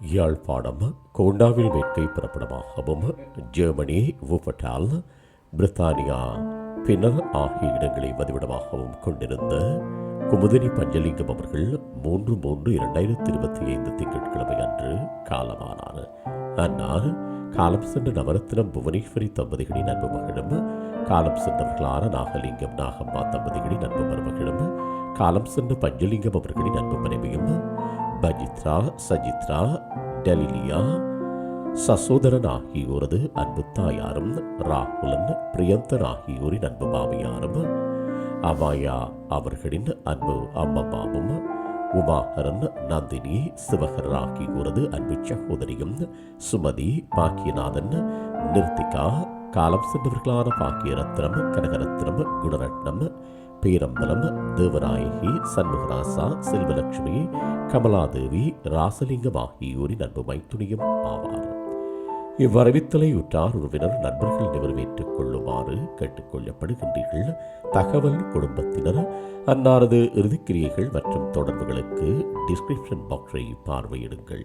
யாழ்ப்பாணம் கோண்டாவில் வேட்கை புறப்படமாகவும் ஜெர்மனி வூபட்டால் பிரித்தானியா பின்னர் ஆகிய இடங்களை வதிவிடமாகவும் கொண்டிருந்த குமுதினி பஞ்சலிங்கம் அவர்கள் மூன்று மூன்று இரண்டாயிரத்தி இருபத்தி ஐந்து திங்கட்கிழமை அன்று காலமானார். அன்னார் காலம் சென்ற நவரத்னம் புவனேஸ்வரி தம்பதிகளின் அன்பு மகளும் காலம் சென்றவர்களான நாகலிங்கம் நாகம்மா தம்பதிகளின் அன்பு மருமகளும் காலம் சென்ற பஞ்சலிங்கம் அவர்களின் அன்பு மனைவியும் பஜித்ரா சஜித்ரா டெலிலியா சசோதரன் ஆகியோரது அன்பு தாயாரும் ராகுலன் பிரியந்தன் ஆகியோரின் அன்பு மாமியாரும் அமாயா அவர்களின் அன்பு அம்மம்மாவும் உமாகரன் நந்தினி சிவகர் ஆகியோரது அன்பு சகோதரியும் சுமதி பாக்கியநாதன் நிர்த்திகா காலம் சென்றவர்களான பாக்கியரத்னம் கனகரத்னம் குணரத்னம் பேரம்பலம் தேவநாயகி சண்முகராசா செல்வலட்சுமி கமலாதேவி ராசலிங்கம் ஆகியோரின் அன்பு மைத்துணியும் ஆவார். இவ்வரவித்தலை உற்றார் உறவினர் நண்பர்கள் நிறைவேற்றிக் கொள்ளுமாறு கேட்டுக்கொள்ளப்படுகின்றீர்கள் தகவல் குடும்பத்தினர் அன்னாரது இறுதிக்கிரியைகள் மற்றும் தொடர்புகளுக்கு டிஸ்கிரிப்ஷன் பாக்ஸை பார்வையிடுங்கள்.